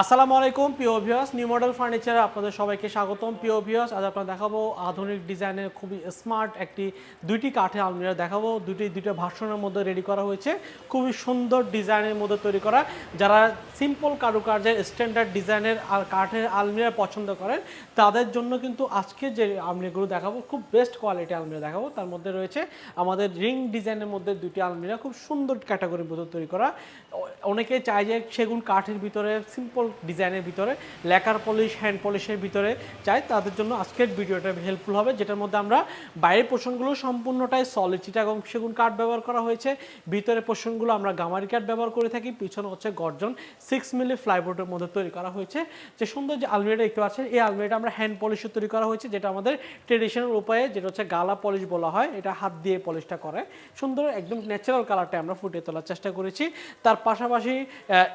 আসসালামু আলাইকুম পিও new model ফার্নিচারে আপনাদের সবাইকে স্বাগতম। পিও ভিউয়ার্স আজ আপনারা দেখাবো আধুনিক ডিজাইনের খুবই স্মার্ট একটি দুইটি কাঠের আলমিরা দেখাবো। দুটি দুইটা ভার্সনের মধ্যে রেডি করা হয়েছে। খুবই সুন্দর ডিজাইনের মধ্যে তৈরি করা। যারা সিম্পল কারুকার্যের স্ট্যান্ডার্ড ডিজাইনের আর কাঠের আলমিরা পছন্দ করেন, তাদের জন্য কিন্তু আজকে যে আলমিরাগুলো দেখাবো, খুব বেস্ট কোয়ালিটি আলমিরা দেখাবো। তার মধ্যে রয়েছে আমাদের রিং ডিজাইনের মধ্যে দুটি আলমিরা, খুব সুন্দর ক্যাটাগরির মধ্যে তৈরি করা। অনেকে চায় যে সেগুন কাঠের ভিতরে সিম্পল ডিজাইনের ভিতরে, লেকার পলিশ, হ্যান্ড পলিশের ভিতরে চাই। তাদের জন্য আজকের ভিডিওটা হেল্পফুল হবে, যেটার মধ্যে আমরা বাইরের পোর্শনগুলো সম্পূর্ণটাই সলিড চিটা এবং সেগুন কাঠ ব্যবহার করা হয়েছে। ভিতরের পোর্শনগুলো আমরা গামারি কাঠ ব্যবহার করে থাকি, পিছনে হচ্ছে গর্জন সিক্স মিলি ফ্লাইবোর্ডের মধ্যে তৈরি করা হয়েছে। যে সুন্দর যে আলমিরাটা দেখতে পাচ্ছেন, এই আলমিরাটা আমরা হ্যান্ড পলিশে তৈরি করা হয়েছে, যেটা আমাদের ট্রেডিশনাল উপায়ে, যেটা হচ্ছে গালা পলিশ বলা হয়, এটা হাত দিয়ে পলিশটা করে। সুন্দর একদম ন্যাচারাল কালারটা আমরা ফুটিয়ে তোলার চেষ্টা করেছি। তার পাশাপাশি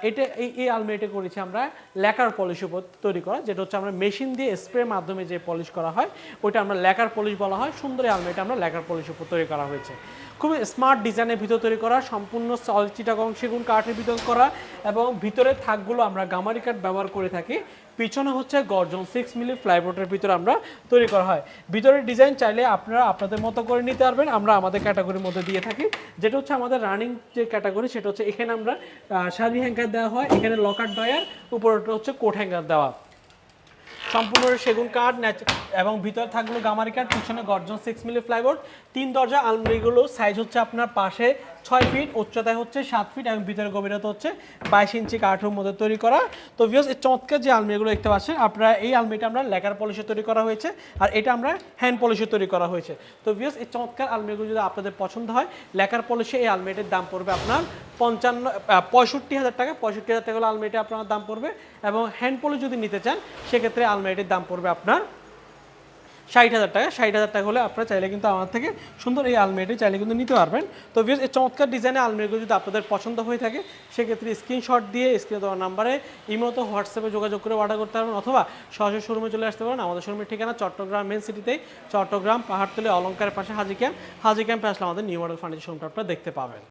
এটা এই আলমিরাটা করেছি আমরা ল্যাকার পলিশ উপর তৈরি করা, যেটা হচ্ছে আমরা মেশিন দিয়ে স্প্রে মাধ্যমে যে পলিশ করা হয়, ওইটা আমরা ল্যাকার পলিশ বলা হয়, সুন্দর আলমারিটা আমরা ল্যাকার পলিশ উপর তৈরি করা হয়েছে। খুবই স্মার্ট ডিজাইনের ভিতর তৈরি করা, সম্পূর্ণ সল চিটাগং সেগুন কাঠের ভিতর করা, এবং ভিতরের থাকগুলো আমরা গামারি কাঠ ব্যবহার করে থাকি। পিছনে হচ্ছে গর্জন সিক্স মিলি ফ্লাইবোর্ডের ভিতরে আমরা তৈরি করা হয়। ভিতরের ডিজাইন চাইলে আপনারা আপনাদের মতো করে নিতে পারবেন। আমরা আমাদের ক্যাটাগরির মধ্যে দিয়ে থাকি। যেটা হচ্ছে আমাদের রানিং যে ক্যাটাগরি সেটা হচ্ছে এখানে আমরা শাড়ি হ্যাঙ্গার দেওয়া হয়। এখানে লকার ডয়ার উপরটা হচ্ছে কোট হ্যাঙ্গার দেওয়া। সম্পূর্ণ সেগুন কাঠ এবং ভিতরে থাকল গামারি কাঠ, পিছনে গর্জন সিক্স মিলি ফ্লাইবোর্ড তিন দরজা আলমারিগুলো সাইজ হচ্ছে আপনার পাশে ছয় ফিট উচ্চতায় হচ্ছে সাত ফিট এবং ভিতরে গভীরতা হচ্ছে বাইশ ইঞ্চি কাঠের মধ্যে তৈরি করা। তো ভিউস এই চমৎকার যে আলমারিগুলো দেখতে পাচ্ছেন, আপনারা এই আলমারিটা আমরা লেকার পলিশে তৈরি করা হয়েছে আর এটা আমরা হ্যান্ড পলিশে তৈরি করা হয়েছে। তো ভিউস এই চমৎকার আলমারিগুলো যদি আপনাদের পছন্দ হয়, লেকার পলিশে এই আলমারিটির দাম পড়বে আপনার পঞ্চান্ন পঁয়ষট্টি হাজার টাকা। পঁয়ষট্টি হাজার টাকা হলে আলমারিটা আপনার দাম পড়বে এবং হ্যান্ড পলিশ যদি নিতে চান, সেক্ষেত্রে আলমারিটির দাম পড়বে আপনার ষাট হাজার টাকা, ষাট হাজার টাকা হলে আপনারা চাইলে কিন্তু আমার থেকে সুন্দর এই আলমারিটি চাইলে কিন্তু নিতে পারবেন। তো ভিউস এই চমৎকার ডিজাইনের আলমারিগুলো যদি আপনাদের পছন্দ হয়ে থাকে, সেক্ষেত্রে স্ক্রিনশট দিয়ে স্ক্রিনে দেওয়া নাম্বারে ইমতো হোয়াটসঅ্যাপে যোগাযোগ করে অর্ডার করতে পারবেন অথবা সরাসরি শোরুমে চলে আসতে পারেন আমাদের শোরুমের ঠিকানা চট্টগ্রাম মেন সিটিতে চট্টগ্রাম পাহাড়তলি অলঙ্কারের পাশে হাজি ক্যাম্প হাজি ক্যাম্পে আসলে আমাদের নিউ মডেল ফার্নিচার শোরুমটা আপনারা দেখতে পাবেন।